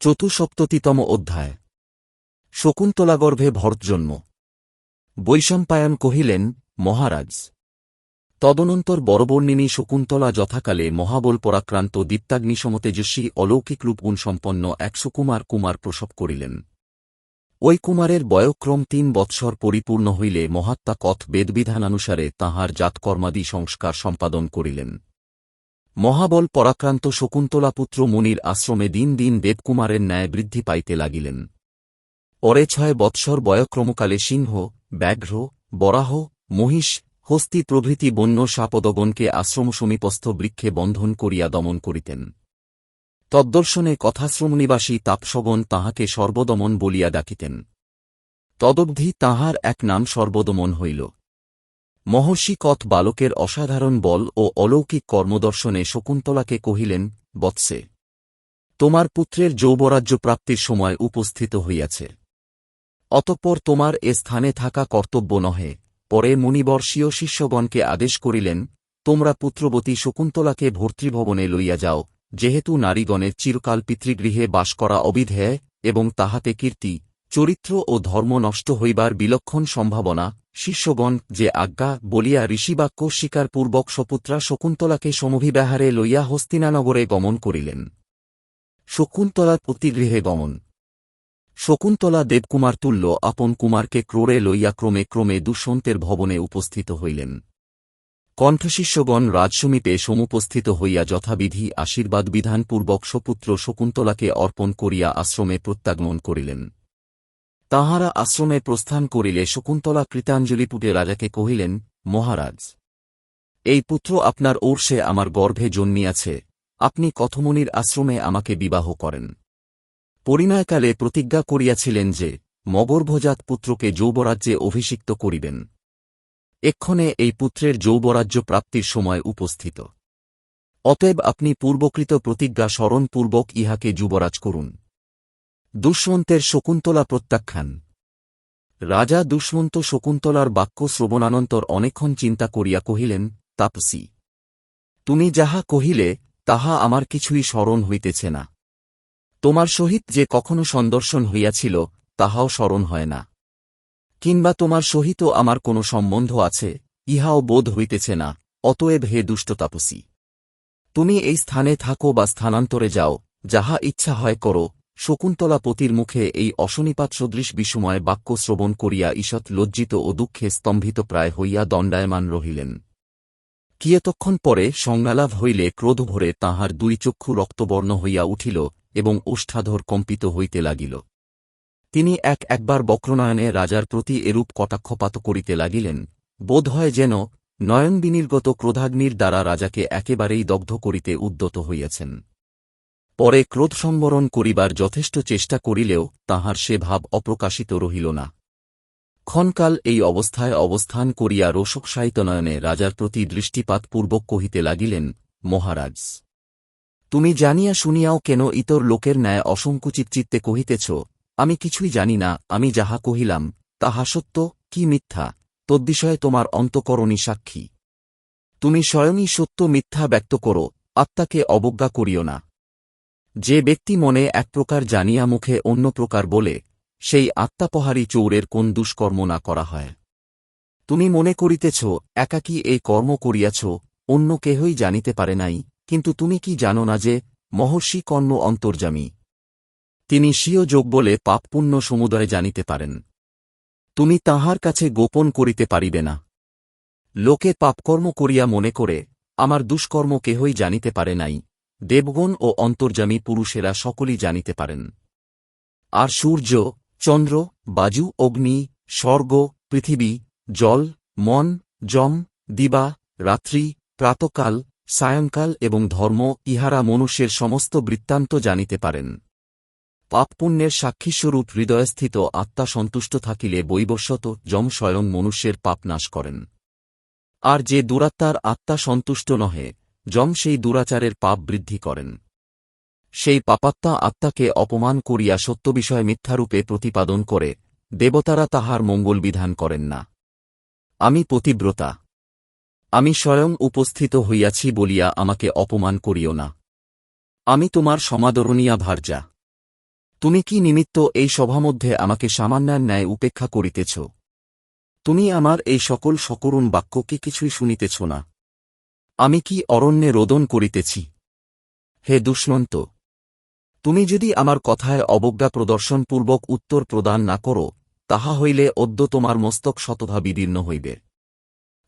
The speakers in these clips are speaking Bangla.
চতুসপ্ততিতম অধ্যায়। শকুন্তলাগর্ভে ভরতজন্ম। বৈশম্পায়ন কহিলেন, মহারাজ, তদনন্তর বরবর্ণিনী শকুন্তলা যথাকালে মহাবল পরাক্রান্ত দীপ্তাগ্নিসমতেজস্বী অলৌকিক রূপগুণ সম্পন্ন এক সুকুমার কুমার প্রসব করিলেন। ওই কুমারের বয়ক্রম তিন বৎসর পরিপূর্ণ হইলে মহাত্মা কথ বেদবিধানানুসারে তাঁহার জাতকর্মাদি সংস্কার সম্পাদন করিলেন। মহাবল পরাক্রান্ত শকুন্তলাপুত্র মুনির আশ্রমে দিন দিন দেবকুমারের ন্যায় বৃদ্ধি পাইতে লাগিলেন। পরে ছয় বৎসর বয়ক্রমকালে সিংহ, ব্যাঘ্র, বরাহ, মহিষ, হস্তি প্রভৃতি বন্য সাপদগণকে আশ্রম সমীপস্থ বৃক্ষে বন্ধন করিয়া দমন করিতেন। তদ্দর্শনে কথাশ্রমনিবাসী তাপসগণ তাহাকে সর্বদমন বলিয়া ডাকিতেন। তদবধি তাহার এক নাম সর্বদমন হইল। মহর্ষি কথ বালকের অসাধারণ বল ও অলৌকিক কর্মদর্শনে শকুন্তলাকে কহিলেন, বৎসে, তোমার পুত্রের যৌবরাজ্য প্রাপ্তির সময় উপস্থিত হইয়াছে। অতঃপর তোমার এ স্থানে থাকা কর্তব্য নহে। পরে মুনিবর্ষীয় শিষ্যগণকে আদেশ করিলেন, তোমরা পুত্রবতী শকুন্তলাকে ভর্তৃভবনে লইয়া যাও, যেহেতু নারীগণের চিরকাল পিতৃগৃহে বাস করা অবিধেয় এবং তাহাতে কীর্তি চরিত্র ও ধর্ম নষ্ট হইবার বিলক্ষণ সম্ভাবনা, শিষ্যগণ যে আজ্ঞা বলিয়া ঋষিবাক্য স্বীকারপূর্বক সপুত্রা শকুন্তলাকে সমভিব্যাহারে লইয়া হস্তিনানগরে গমন করিলেন। শকুন্তলার প্রতিগৃহে গমন। শকুন্তলা দেবকুমার তুল্য আপন কুমারকে ক্রোড়ে লইয়া ক্রমে ক্রমে দুষ্যন্তের ভবনে উপস্থিত হইলেন। কণ্ঠশিষ্যগণ রাজসমীপে সমুপস্থিত হইয়া যথাবিধি আশীর্বাদ বিধানপূর্বক সপুত্র শকুন্তলাকে অর্পণ করিয়া আশ্রমে প্রত্যাগমন করিলেন। তাহারা আশ্রমে প্রস্থান করিলে শকুন্তলা কৃতাঞ্জলিপুটে রাজাকে কহিলেন, মহারাজ, এই পুত্র আপনার ওর্ষে আমার গর্ভে জন্মিয়াছে, আপনি কথমনির আশ্রমে আমাকে বিবাহ করেন। পরিণয়কালে প্রতিজ্ঞা করিয়াছিলেন যে, মগর্ভজাত পুত্রকে যৌবরাজ্যে অভিষিক্ত করিবেন। এক্ষণে এই পুত্রের যৌবরাজ্য প্রাপ্তির সময় উপস্থিত। অতএব আপনি পূর্বকৃত প্রতিজ্ঞা স্মরণপূর্বক ইহাকে যুবরাজ করুন। দুষ্মন্তের শকুন্তলা প্রত্যাখ্যান। রাজা দুষ্মন্ত শকুন্তলার বাক্য শ্রবণানন্তর অনেকক্ষণ চিন্তা করিয়া কহিলেন, তাপসী, তুমি যাহা কহিলে, তাহা আমার কিছুই স্মরণ হইতেছে না। তোমার সহিত যে কখনো সন্দর্শন হইয়াছিল, তাহাও স্মরণ হয় না। কিংবা তোমার সহিত আমার কোনো সম্বন্ধ আছে, ইহাও বোধ হইতেছে না, অতএব হে দুষ্ট তাপসী, তুমি এই স্থানে থাকো বা স্থানান্তরে যাও, যাহা ইচ্ছা হয় করো শকুন্তলা পতির মুখে এই অশনিপাত সদৃশ বিসময় বাক্য শ্রবণ করিয়া ঈষৎ লজ্জিত ও দুঃখে স্তম্ভিত প্রায় হইয়া দণ্ডায়মান রহিলেন। কিয়তক্ষণ পরে সংজ্ঞালাভ হইলে ক্রোধ ভরে তাঁহার দুই চক্ষু রক্তবর্ণ হইয়া উঠিল এবং ওষ্ঠাধর কম্পিত হইতে লাগিল। তিনি এক একবার বক্রনয়নে রাজার প্রতি এরূপ কটাক্ষপাত করিতে লাগিলেন, বোধ হয় যেন নয়নবিনির্গত ক্রোধাগ্নির দ্বারা রাজাকে একেবারেই দগ্ধ করিতে উদ্যত হইয়াছেন। পরে ক্রোধ সম্বরণ করিবার যথেষ্ট চেষ্টা করিলেও তাহার সে ভাব অপ্রকাশিত রহিল না। ক্ষণকাল এই অবস্থায় অবস্থান করিয়া রোষকসাহিতনয়নে রাজার প্রতি দৃষ্টিপাতপূর্বক কহিতে লাগিলেন, মহারাজ, তুমি জানিয়া শুনিয়াও কেন ইতর লোকের ন্যায় অসংকুচিত চিত্তে কহিতেছ? আমি কিছুই জানি না, আমি যাহা কহিলাম, তাহা সত্য, কি মিথ্যা? তদ্বিষয়ে তোমার অন্তকরণী সাক্ষী। তুমি স্বয়ংই সত্য মিথ্যা ব্যক্ত করো, আত্মাকে অবজ্ঞা করিও না। যে ব্যক্তি মনে এক প্রকার জানিয়া মুখে অন্য প্রকার বলে, সেই আত্মাপহারী চৌরের কোন দুষ্কর্ম না করা হয়। তুমি মনে করিতেছ, একাকী এই কর্ম করিয়াছ, অন্য কেহই জানিতে পারে নাই, কিন্তু তুমি কি জানো না যে, মহর্ষি কর্ণ অন্তর্জামী তিনি স্বীয় যোগ বলে পাপপুণ্য সমুদয় জানিতে পারেন। তুমি তাহার কাছে গোপন করিতে পারিবে না। লোকে পাপকর্ম করিয়া মনে করে, আমার দুষ্কর্ম কেহই জানিতে পারে নাই দেবগণ ও অন্তর্জামী পুরুষেরা সকলই জানিতে পারেন। আর সূর্য, চন্দ্র, বাজু, অগ্নি, স্বর্গ, পৃথিবী, জল, মন যম দিবা, রাত্রি, প্রাতকাল, সায়ংকাল এবং ধর্ম ইহারা মনুষ্যের সমস্ত বৃত্তান্ত জানিতে পারেন। পাপপুণ্যের সাক্ষীস্বরূপ হৃদয়স্থিত আত্মা সন্তুষ্ট থাকিলে বৈবস্বত যম স্বয়ং মনুষ্যের পাপ নাশ করেন। আর যে দুরাত্মার আত্মা সন্তুষ্ট নহে যম সেই দুরাচারের পাপ বৃদ্ধি করেন। সেই পাপাত্মা আত্মাকে অপমান করিয়া সত্য বিষয় মিথ্যারূপে প্রতিপাদন করে, দেবতারা তাহার মঙ্গল বিধান করেন না। আমি পতিব্রতা। আমি স্বয়ং উপস্থিত হইয়াছি বলিয়া আমাকে অপমান করিও না। আমি তোমার সমাদরণীয়া ভার্যা। তুমি কি নিমিত্ত এই সভামধ্যে আমাকে সামান্যার ন্যায় উপেক্ষা করিতেছ? তুমি আমার এই সকল সকরুণ বাক্যকে কিছুই শুনিতেছ না? আমি কি অরণ্যে রোদন করিতেছি? হে দুষ্মন্ত, তুমি যদি আমার কথায় অবজ্ঞা প্রদর্শনপূর্বক উত্তর প্রদান না করো, তাহা হইলে অদ্য তোমার মস্তক শতভা বিদীর্ণ হইবে।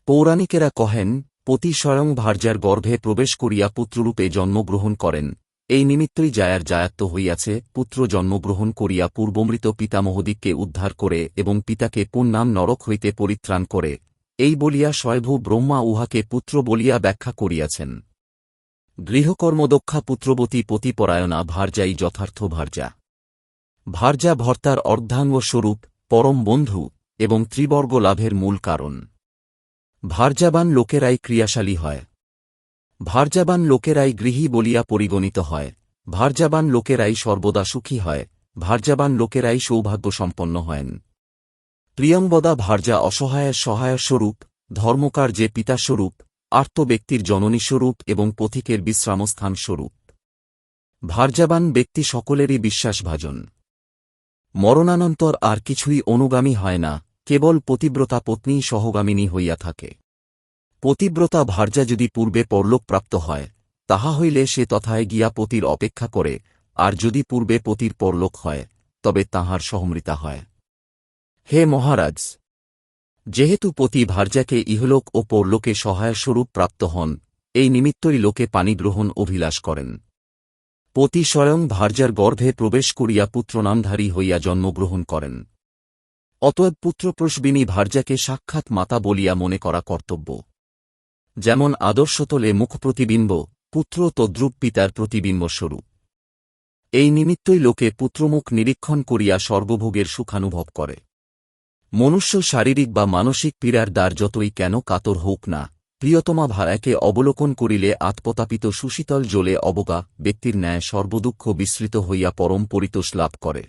পৌরাণিকেরা কহেন, পতি স্বয়ং ভার্যার গর্ভে প্রবেশ করিয়া পুত্ররূপে জন্মগ্রহণ করেন। এই নিমিত্তই জায়ার জায়াত্ত হইয়াছে, পুত্র জন্মগ্রহণ করিয়া পূর্বমৃত পিতামহদিককে উদ্ধার করে এবং পিতাকে পুণ্যাম নরক হইতে পরিত্রাণ করে। এই বলিয়া স্বয়ভূ ব্রহ্মা উহাকে পুত্র বলিয়া ব্যাখ্যা করিয়াছেন। গৃহকর্মদক্ষা পুত্রবতী পতিপরায়ণা ভার্যাই যথার্থ ভার্যা। ভার্যা ভর্তার অর্ধাঙ্গ স্বরূপ পরম বন্ধু এবং ত্রিবর্গ লাভের মূল কারণ। ভার্যাবান লোকেরাই ক্রিয়াশালী হয়। ভার্যাবান লোকেরাই গৃহী বলিয়া পরিগণিত হয়। ভার্যাবান লোকেরাই সর্বদা সুখী হয়। ভার্যাবান লোকেরাই সৌভাগ্যসম্পন্ন হয়েন। প্রিয়ংবদা ভার্যা অসহায়ের সহায়স্বরূপ, ধর্মকার যে পিতাস্বরূপ আর্ত ব্যক্তির জননীস্বরূপ এবং পথিকের বিশ্রামস্থান স্বরূপ ভার্যাবান ব্যক্তি সকলেরই বিশ্বাসভাজন। মরণানন্তর আর কিছুই অনুগামী হয় না, কেবল পতিব্রতা পত্নী সহগামিনী হইয়া থাকে। পতিব্রতা ভার্যা যদি পূর্বে পরলোকপ্রাপ্ত হয়, তাহা হইলে সে তথায় গিয়া পতির অপেক্ষা করে, আর যদি পূর্বে পতির পরলোক হয়, তবে তাহার সহমৃতা হয়। হে মহারাজ! যেহেতু পতি ভার্যাকে ইহলোক ও পরলোকে সহায়স্বরূপ প্রাপ্ত হন, এই নিমিত্তই লোকে পানি গ্রহণ অভিলাষ করেন। পতি স্বয়ং ভার্যার গর্ভে প্রবেশ করিয়া পুত্রনামধারী হইয়া জন্মগ্রহণ করেন। অতএব পুত্রপ্রসবিনী ভার্যাকে সাক্ষাৎ মাতা বলিয়া মনে করা কর্তব্য। যেমন আদর্শতলে মুখপ্রতিবিম্ব, পুত্র তদ্রূপ পিতার প্রতিবিম্বস্বরূপ। এই নিমিত্তই লোকে পুত্রমুখ নিরীক্ষণ করিয়া সর্বভোগের সুখানুভব করে। মনুষ্য শারীরিক বা মানসিক পীড়ার দ্বার যতই কেন কাতর হোক না, প্রিয়তমা ভায়াকে অবলোকন করিলে আত্মতাপিত সুশীতল জলে অবগা ব্যক্তির ন্যায় সর্বদুঃখ বিস্মৃত হইয়া পরম পরিতোষ লাভ করে।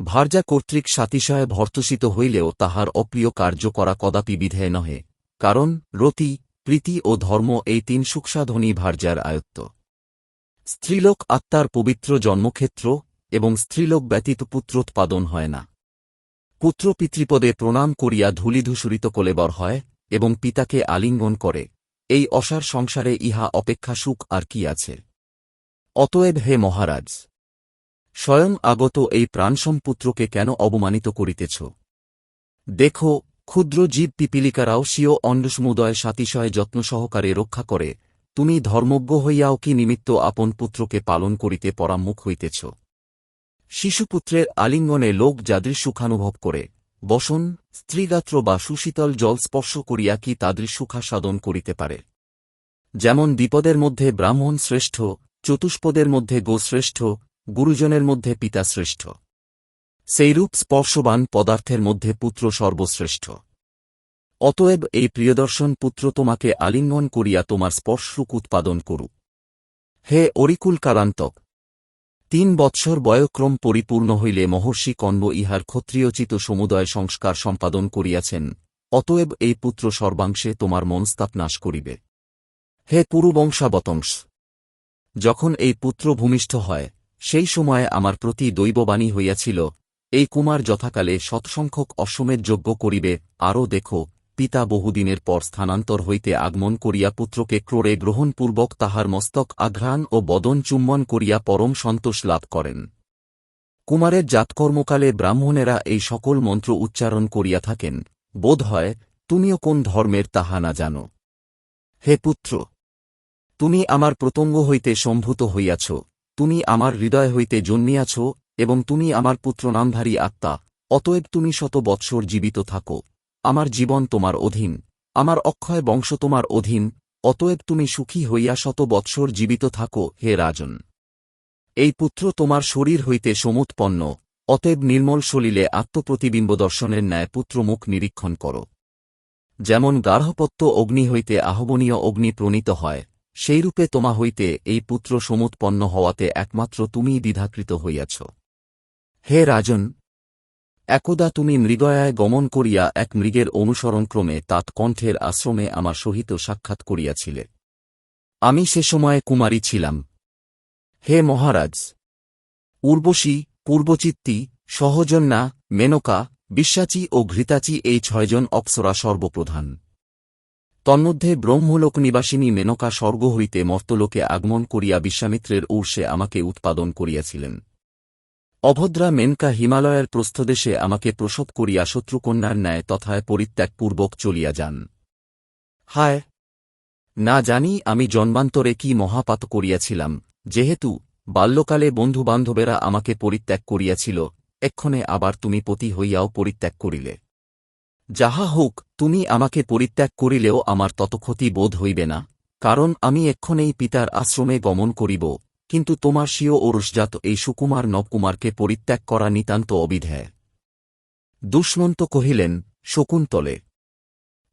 ভার্যা কর্তৃক সাতিশয়ে ভর্তসিত হইলেও তাহার অপ্রিয় কার্য করা কদাপি বিধেয় নহে, কারণ রতি, প্রীতি ও ধর্ম এই তিন সুখসাধনী ভার্যার আয়ত্ত। স্ত্রীলোক আত্মার পবিত্র জন্মক্ষেত্র এবং স্ত্রীলোক ব্যতীত পুত্রোৎপাদন হয় না। পুত্র পিতৃপদে প্রণাম করিয়া ধূলিধূসরিত কলেবর হয়, এবং পিতাকে আলিঙ্গন করে। এই অসার সংসারে ইহা অপেক্ষা সুখ আর কি আছে? অতএব হে মহারাজ, স্বয়ং আগত এই প্রাণসম্পুত্রকে কেন অবমানিত করিতেছ? দেখো, ক্ষুদ্র জীব পিপিলিকারাও স্বীয় অন্ডসমুদয় সাতিশয় যত্ন সহকারে রক্ষা করে, তুমি ধর্মজ্ঞ হইয়াও কি নিমিত্ত আপন পুত্রকে পালন করিতে পরামুখ হইতেছ? শিশুপুত্রের আলিঙ্গনে লোক যাদৃশ সুখানুভব করে, বসন, স্ত্রীগাত্র বা সুশীতল জল স্পর্শ করিয়া কি তাদৃশ সুখাসাদন করিতে পারে? যেমন দ্বিপদের মধ্যে ব্রাহ্মণ শ্রেষ্ঠ, চতুষ্পদের মধ্যে গোশ্রেষ্ঠ, গুরুজনের মধ্যে পিতা শ্রেষ্ঠ। সেইরূপ স্পর্শবান পদার্থের মধ্যে পুত্র সর্বশ্রেষ্ঠ। অতএব এই প্রিয়দর্শন পুত্র তোমাকে আলিঙ্গন করিয়া তোমার স্পর্শরূপ উৎপাদন করুক। হে অরিকুল কালান্তক তিন বৎসর বয়ক্রম পরিপূর্ণ হইলে মহর্ষি কণ্ব ইহার ক্ষত্রিয়চিত সমুদয় সংস্কার সম্পাদন করিয়াছেন, অতএব এই পুত্র সর্বাংশে তোমার মনস্তাপ নাশ করিবে। হে পুরুবংশাবতংশ! যখন এই পুত্র ভূমিষ্ঠ হয়, সেই সময়ে আমার প্রতি দৈববাণী হইয়াছিল, এই কুমার যথাকালে শতসংখ্যক অশ্বমেধ যজ্ঞ করিবে, আরও দেখো পিতা বহুদিনের পর স্থানান্তর হইতে আগমন করিয়া পুত্রকে ক্রোড়ে গ্রহণপূর্বক তাহার মস্তক আঘ্রাণ ও বদন চুম্বন করিয়া পরম সন্তোষ লাভ করেন। কুমারের জাতকর্মকালে ব্রাহ্মণেরা এই সকল মন্ত্র উচ্চারণ করিয়া থাকেন, বোধ হয়, তুমিও কোন ধর্মের তাহা না জানো? হে পুত্র, তুমি আমার প্রতঙ্গ হইতে সম্ভূত হইয়াছ, তুমি আমার হৃদয় হইতে জন্মিয়াছ, এবং তুমি আমার পুত্র নামধারী আত্মা, অতএব তুমি শত বৎসর জীবিত থাকো। আমার জীবন তোমার অধীন, আমার অক্ষয় বংশ তোমার অধীন, অতএব তুমি সুখী হইয়া শত বৎসর জীবিত থাকো, হে রাজন। এই পুত্র তোমার শরীর হইতে সমুৎপন্ন, অতএব নির্মল সলিলে আত্মপ্রতিবিম্ব দর্শনের ন্যায় পুত্রমুখ নিরীক্ষণ কর। যেমন গার্হপত্য অগ্নি হইতে আহবনীয় অগ্নি প্রণীত হয়, সেইরূপে তোমা হইতে এই পুত্র সমুৎপন্ন হওয়াতে একমাত্র তুমিই দ্বিধাকৃত হইয়াছ। হে রাজন একদা তুমি মৃগয়ায় গমন করিয়া এক মৃগের অনুসরণক্রমে তাৎকণ্ঠের আশ্রমে আমার সহিত সাক্ষাৎ করিয়াছিলে। আমি সে সময়ে কুমারী ছিলাম। হে মহারাজ! উর্বশী, পূর্বচিত্তি, সহজন্যা, মেনকা, বিশ্বাচী ও ঘৃতাচী এই ছয়জন অপ্সরা সর্বপ্রধান। তন্মধ্যে ব্রহ্মলোক নিবাসিনী মেনকা স্বর্গ হইতে মর্তলোকে আগমন করিয়া বিশ্বামিত্রের ঊর্ষে আমাকে উৎপাদন করিয়াছিলেন। অভদ্রা মেনকা হিমালয়ের প্রস্থদেশে আমাকে প্রসব করিয়া শত্রুকন্যার ন্যায় তথায় পরিত্যাগপূর্বক চলিয়া যান। হায়! না জানি আমি জন্মান্তরে কি মহাপাত করিয়াছিলাম, যেহেতু বাল্যকালে বন্ধুবান্ধবেরা আমাকে পরিত্যাগ করিয়াছিল, এক্ষণে আবার তুমি পতি হইয়াও পরিত্যাগ করিলে। যাহা হোক, তুমি আমাকে পরিত্যাগ করিলেও আমার তত ক্ষতি বোধ হইবে না, কারণ আমি এক্ষণেই পিতার আশ্রমে গমন করিব কিন্তু তোমার স্বীয় ওরসজাত এই সুকুমার নবকুমারকে পরিত্যাগ করা নিতান্ত অবিধেয়। দুষ্মন্ত কহিলেন, শকুন্তলে,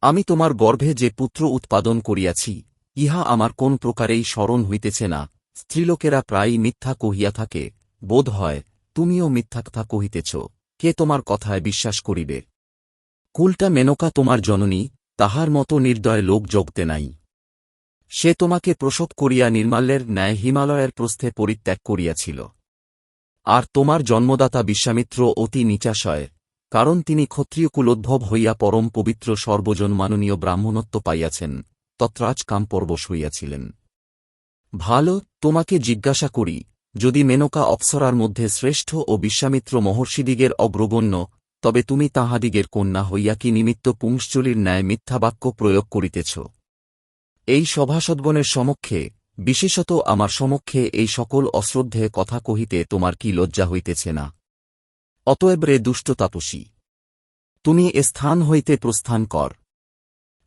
আমি তোমার গর্ভে যে পুত্র উৎপাদন করিয়াছি, ইহা আমার কোন প্রকারেই স্মরণ হইতেছে না। স্ত্রীলোকেরা প্রায়ই মিথ্যা কহিয়া থাকে, বোধ হয় তুমিও মিথ্যা কথা কহিতেছ, কে তোমার কথায় বিশ্বাস করিবে? কুলটা মেনকা তোমার জননী, তাহার মতো নির্দয় লোক জগতে নাই। সে তোমাকে প্রসব করিয়া নির্মাল্যের ন্যায় হিমালয়ের প্রস্থে পরিত্যাগ করিয়াছিল। আর তোমার জন্মদাতা বিশ্বামিত্র অতি নিচাশয়, কারণ তিনি ক্ষত্রিয় কুলোদ্ভব হইয়া পরম পবিত্র সর্বজন মাননীয় ব্রাহ্মণত্ব পাইয়াছেন, তত্রাজ কামপর্বশ হইয়াছিলেন। ভালো, তোমাকে জিজ্ঞাসা করি, যদি মেনকা অপ্সরার মধ্যে শ্রেষ্ঠ ও বিশ্বামিত্র মহর্ষিদিগের অগ্রগণ্য, তবে তুমি তাহাদিগের কন্যা হইয়া কি নিমিত্ত পুংশ্চলির ন্যায় মিথ্যাবাক্য প্রয়োগ করিতেছ? এই সভাসদ্গণের সমক্ষে, বিশেষত আমার সমক্ষে এই সকল অশ্রদ্ধে কথা কহিতে তোমার কি লজ্জা হইতেছে না? অতএব রে দুষ্ট তাপসী, তুমি এ স্থান হইতে প্রস্থান কর।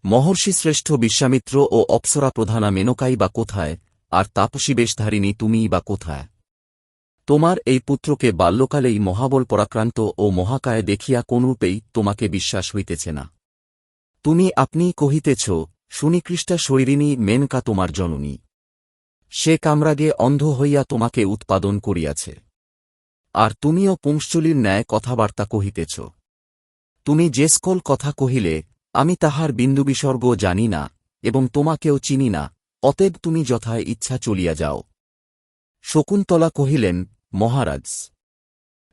মহর্ষি শ্রেষ্ঠ বিশ্বামিত্র ও অপ্সরা প্রধানা মেনকাই বা কোথায়, আর তাপসী বেশধারিণী তুমিই বা কোথায়? তোমার এই পুত্রকে বাল্যকালেই মহাবল পরাক্রান্ত ও মহাকায় দেখিয়া কোনরূপেই তোমাকে বিশ্বাস হইতেছে না। তুমি আপনিই কহিতেছ সুনিকৃষ্টা শৈরিণী মেনকা তোমার জননী। সে কামরাগে অন্ধ হইয়া তোমাকে উৎপাদন করিয়াছে। আর তুমিও পুংশ্চলির ন্যায় কথাবার্তা কহিতেছ। তুমি যে স্কল কথা কহিলে, আমি তাহার বিন্দু বিসর্গ জানি না, এবং তোমাকেও চিনি না, অতএব তুমি যথায় ইচ্ছা চলিয়া যাও। শকুন্তলা কহিলেন, মহারাজ!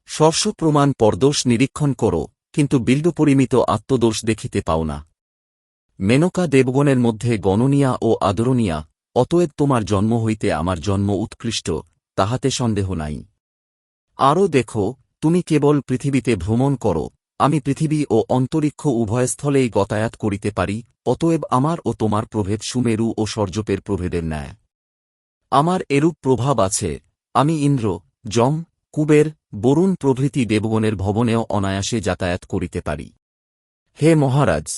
স্বর্ষ প্রমাণ পরদোষ নিরীক্ষণ করো, কিন্তু বিল্ডপরিমিত আত্মদোষ দেখিতে পাও না। মেনকা দেবগণের মধ্যে গণনীয়া ও আদরণীয়া, অতএব তোমার জন্ম হইতে আমার জন্ম উৎকৃষ্ট, তাহাতে সন্দেহ নাই। আরও দেখো, তুমি কেবল পৃথিবীতে ভ্রমণ করো, আমি পৃথিবী ও অন্তরিক্ষ উভয়স্থলেই গতায়াত করিতে পারি, অতএব আমার ও তোমার প্রভেদ সুমেরু ও সর্যপের প্রভেদের ন্যায়। আমার এরূপ প্রভাব আছে, আমি ইন্দ্র, যম, কুবের, বরুণ প্রভৃতি দেবগণের ভবনেও অনায়াসে যাতায়াত করিতে পারি। হে মহারাজ!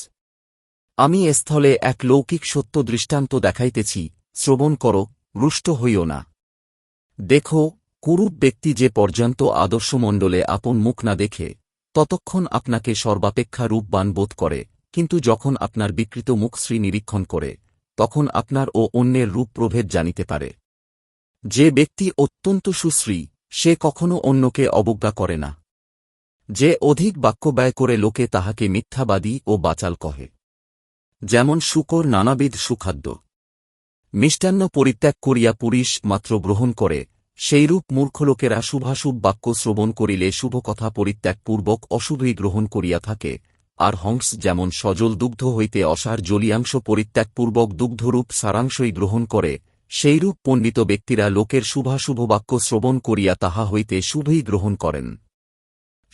আমি এস্থলে এক লৌকিক সত্য দৃষ্টান্ত দেখাইতেছি, শ্রবণ কর, রুষ্ট হইও না। দেখো, কুরূপ ব্যক্তি যে পর্যন্ত আদর্শমণ্ডলে আপন মুখ না দেখে, ততক্ষণ আপনাকে সর্বাপেক্ষা রূপবান বোধ করে, কিন্তু যখন আপনার বিকৃত মুখশ্রী নিরীক্ষণ করে, তখন আপনার ও অন্যের রূপ প্রভেদ জানিতে পারে। যে ব্যক্তি অত্যন্ত সুশ্রী, সে কখনো অন্যকে অবজ্ঞা করে না। যে অধিক বাক্য ব্যয় করে লোকে তাহাকে মিথ্যাবাদী ও বাচাল কহে। যেমন শুকর নানাবিধ সুখাদ্য। মিষ্টান্ন পরিত্যাগ করিয়া পুরুষ মাত্র গ্রহণ করে, সেইরূপ মূর্খ লোকেরা শুভাশুভ বাক্য শ্রবণ করিলে শুভ কথা পরিত্যাগপূর্বক অশুভই গ্রহণ করিয়া থাকে, আর হংস যেমন সজল দুগ্ধ হইতে অসার জলিয়াংশ পরিত্যাগপূর্বক দুগ্ধরূপ সারাংশই গ্রহণ করে, সেইরূপ পণ্ডিত ব্যক্তিরা লোকের শুভাশুভ বাক্য শ্রবণ করিয়া তাহা হইতে শুভই গ্রহণ করেন।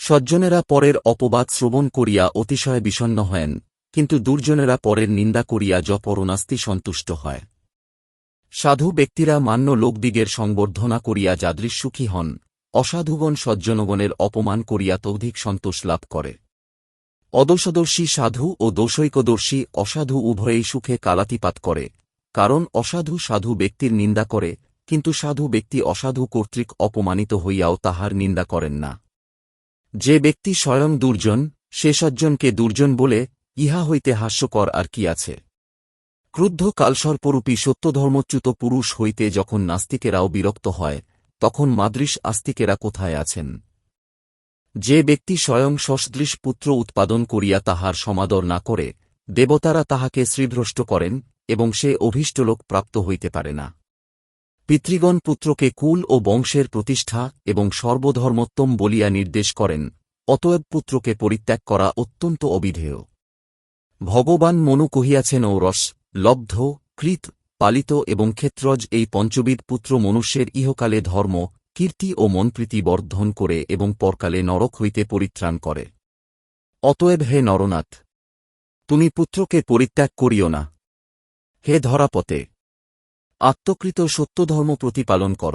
সজ্জনেরা পরের অপবাদ শ্রবণ করিয়া অতিশয় বিষণ্ন হয়েন কিন্তু দুর্জনেরা পরের নিন্দা করিয়া জপরনাস্তি সন্তুষ্ট হয়। সাধু ব্যক্তিরা মান্য লোকদিগের সংবর্ধনা করিয়া যাদৃশ সুখী হন, অসাধুগণ সজ্জনগণের অপমান করিয়া তৌধিক সন্তোষ লাভ করে। অদোষদর্শী সাধু ও দোষৈকদর্শী অসাধু উভয়েই সুখে কালাতিপাত করে, কারণ অসাধু সাধু ব্যক্তির নিন্দা করে, কিন্তু সাধু ব্যক্তি অসাধু কর্তৃক অপমানিত হইয়াও তাহার নিন্দা করেন না। যে ব্যক্তি স্বয়ং দুর্জন, সে সজ্জনকে দুর্জন বলে ইহা হইতে হাস্যকর আর কি আছে? ক্রুদ্ধ কালসর্পরূপী সত্যধর্মচ্যুত পুরুষ হইতে যখন নাস্তিকেরাও বিরক্ত হয়, তখন মাদৃশ আস্তিকেরা কোথায় আছেন? যে ব্যক্তি স্বয়ং সসদৃশ পুত্র উৎপাদন করিয়া তাহার সমাদর না করে, দেবতারা তাহাকে শ্রীভ্রষ্ট করেন এবং সে অভীষ্টলোক প্রাপ্ত হইতে পারে না। পিতৃগণ পুত্রকে কুল ও বংশের প্রতিষ্ঠা এবং সর্বধর্মোত্তম বলিয়া নির্দেশ করেন, অতএব পুত্রকে পরিত্যাগ করা অত্যন্ত অবিধেয়। ভগবান মনু কহিয়াছেন ঔরস লব্ধ, কৃত, পালিত এবং ক্ষেত্রজ এই পঞ্চবিদ পুত্র মনুষ্যের ইহকালে ধর্ম, কীর্তি ও মনপ্রীতি বর্ধন করে এবং পরকালে নরক হইতে পরিত্রাণ করে। অতএব হে নরনাথ, তুমি পুত্রকে পরিত্যাগ করিও না। হে ধরাপতে, আত্মকৃত সত্যধর্ম প্রতিপালন কর।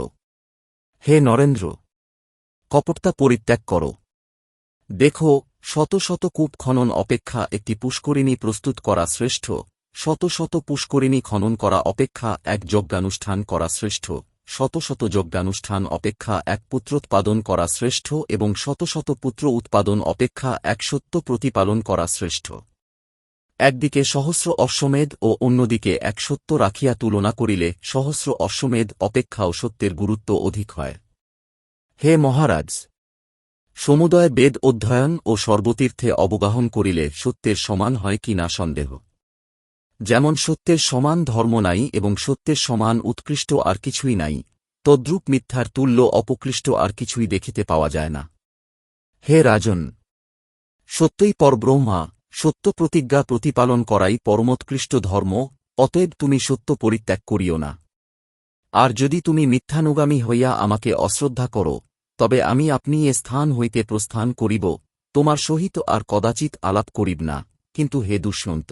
হে নরেন্দ্র, কপটতা পরিত্যাগ কর। দেখো শত শত কূপ খনন অপেক্ষা একটি পুষ্করিণী প্রস্তুত করা শ্রেষ্ঠ, শত শত পুষ্করিণী খনন করা অপেক্ষা এক যজ্ঞানুষ্ঠান করা শ্রেষ্ঠ, শত শত যজ্ঞানুষ্ঠান অপেক্ষা এক পুত্রোৎপাদন করা শ্রেষ্ঠ এবং শত শত পুত্র উৎপাদন অপেক্ষা এক সত্য প্রতিপালন করা শ্রেষ্ঠ। একদিকে সহস্র অশ্বমেধ ও অন্যদিকে এক সত্য রাখিয়া তুলনা করিলে সহস্র অশ্বমেধ অপেক্ষাও সত্যের গুরুত্ব অধিক হয়। হে মহারাজ সমুদয় বেদ অধ্যয়ন ও সর্বতীর্থে অবগাহন করিলে সত্যের সমান হয় কি না সন্দেহ। যেমন সত্যের সমান ধর্ম নাই এবং সত্যের সমান উৎকৃষ্ট আর কিছুই নাই, তদ্রূপ মিথ্যার তুল্য অপকৃষ্ট আর কিছুই দেখিতে পাওয়া যায় না। হে রাজন! সত্যই পরব্রহ্মা, সত্য প্রতিজ্ঞা প্রতিপালন করাই পরমোৎকৃষ্ট ধর্ম, অতএব তুমি সত্য পরিত্যাগ করিও না। আর যদি তুমি মিথ্যানুগামী হইয়া আমাকে অশ্রদ্ধা করো তবে আমি আপনি এ স্থান হইতে প্রস্থান করিব, তোমার সহিত আর কদাচিৎ আলাপ করিব না, কিন্তু হে দুষ্যন্ত!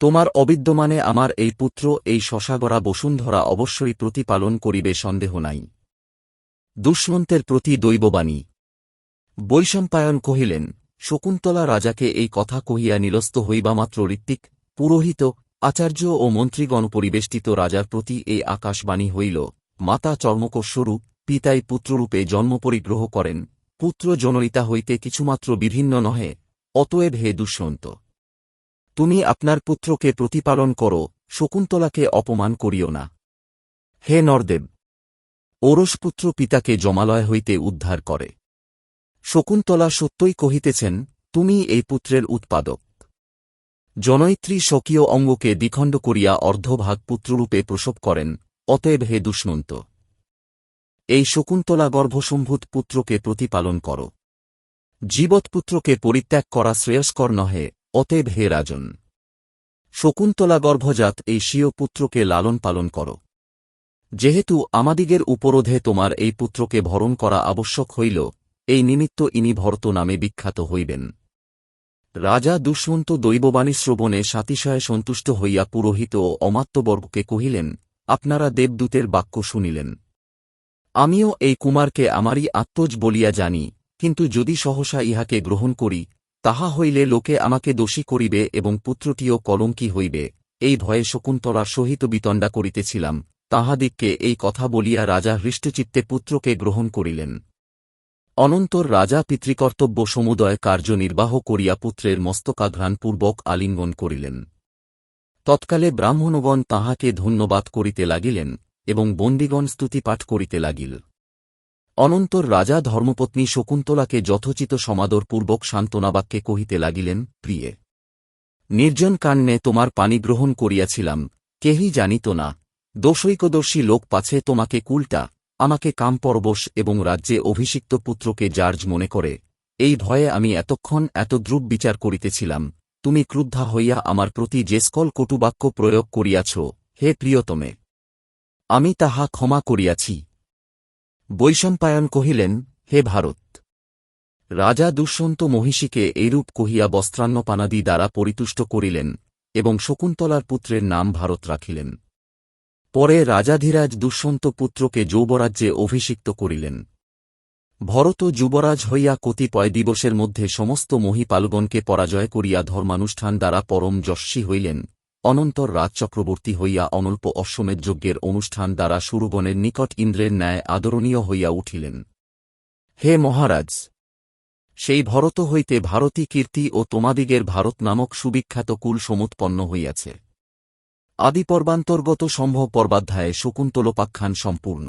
তোমার অবিদ্যমানে আমার এই পুত্র, এই শশাগরা বসুন্ধরা অবশ্যই প্রতিপালন করিবে, সন্দেহ নাই। দুষ্মন্তের প্রতি দৈববাণী। বৈশম্পায়ন কহিলেন, শকুন্তলা রাজাকে এই কথা কহিয়া নিরস্ত হইবামাত্র ঋত্বিক, পুরোহিত, আচার্য ও মন্ত্রীগণ পরিবেষ্টিত রাজার প্রতি এই আকাশবাণী হইল, মাতা চর্মকস্বরূপ পিতাই পুত্ররূপে জন্ম পরিগ্রহ করেন, পুত্র জনরিতা হইতে কিছুমাত্র বিভিন্ন নহে, অতএব হে দুষ্যন্ত। তুমি আপনার পুত্রকে প্রতিপালন করো, শকুন্তলাকে অপমান করিও না। হে নরদেব ওরসপুত্র পিতাকে জমালয় হইতে উদ্ধার করে। শকুন্তলা সত্যই কহিতেছেন, তুমি এই পুত্রের উৎপাদক। জনয়িত্রী স্বকীয় অঙ্গকে দ্বিখণ্ড করিয়া অর্ধভাগ পুত্ররূপে প্রসব করেন, অতএব হে দুষ্মন্ত এই শকুন্তলা গর্ভসম্ভূত পুত্রকে প্রতিপালন কর। জীবৎপুত্রকে পরিত্যাগ করা শ্রেয়স্কর নহে, অতএব হে রাজন। শকুন্তলা গর্ভজাত এই স্বীয় পুত্রকে লালন পালন কর। যেহেতু আমাদিগের উপরোধে তোমার এই পুত্রকে ভরণ করা আবশ্যক হইল, এই নিমিত্ত ইনি ভরত নামে বিখ্যাত হইবেন। রাজা দুষ্মন্ত দৈববাণী শ্রবণে সাতিশয়ে সন্তুষ্ট হইয়া পুরোহিত ও অমাত্যবর্গকে কহিলেন, আপনারা দেবদূতের বাক্য শুনিলেন। আমিও এই কুমারকে আমারই আত্মজ বলিয়া জানি, কিন্তু যদি সহসা ইহাকে গ্রহণ করি, তাহা হইলে লোকে আমাকে দোষী করিবে এবং পুত্রটিও কলঙ্কি হইবে। এই ভয়ে শকুন্তলার সহিত বিতণ্ডা করিতেছিলাম, তাহাদিগকে এই কথা বলিয়া রাজা হৃষ্টচিত্তে পুত্রকে গ্রহণ করিলেন। অনন্তর রাজা পিতৃকর্তব্য সমুদয় কার্যনির্বাহ করিয়া পুত্রের মস্তকাঘ্রাণপূর্বক আলিঙ্গন করিলেন। তৎকালে ব্রাহ্মণগণ তাহাকে ধন্যবাদ করিতে লাগিলেন এবং বন্দিগণ স্তুতিপাঠ করিতে লাগিল। অনন্তর রাজা ধর্মপত্নী শকুন্তলাকে যথোচিত সমাদরপূর্বক সান্ত্বনাবাক্যে কহিতে লাগিলেন, প্রিয়ে, নির্জন কান্নে তোমার পানি গ্রহণ করিয়াছিলাম, কেহই জানিত না। দোষৈকদর্শী লোক পাছে তোমাকে কুলটা, আমাকে কামপরবশ এবং রাজ্যে অভিষিক্ত পুত্রকে জার্জ মনে করে। এই ভয়ে আমি এতক্ষণ এত দ্রুপ বিচার করিতেছিলাম। তুমি ক্রুদ্ধা হইয়া আমার প্রতি যে স্কল কটুবাক্য প্রয়োগ করিয়াছ, হে প্রিয়তমে আমি তাহা ক্ষমা করিয়াছি। বৈশম্পায়ন কহিলেন, হে ভারত! রাজা দুষ্যন্ত মহিষীকে এইরূপ কহিয়া বস্ত্রান্নপানাদি দ্বারা পরিতুষ্ট করিলেন এবং শকুন্তলার পুত্রের নাম ভারত রাখিলেন। পরে রাজাধিরাজ দুষ্যন্ত পুত্রকে যৌবরাজ্যে অভিষিক্ত করিলেন। ভরত যুবরাজ হইয়া কতিপয় দিবসের মধ্যে সমস্ত মহিপালগণকে পরাজয় করিয়া ধর্মানুষ্ঠান দ্বারা পরম যশস্বী হইলেন। অনন্তর রাজ চক্রবর্তী হইয়া অনল্প অশ্বমেধ যজ্ঞের অনুষ্ঠান দ্বারা সুরগণের নিকট ইন্দ্রের ন্যায় আদরণীয় হইয়া উঠিলেন। হে মহারাজ! সেই ভরত হইতে ভারতী কীর্তি ও তোমাদিগের ভারত নামক সুবিখ্যাত কুল সমুৎপন্ন হইয়াছে। আদিপর্বান্তর্গত সম্ভব পর্বাধ্যায়ে শকুন্তলোপাখ্যান সম্পূর্ণ।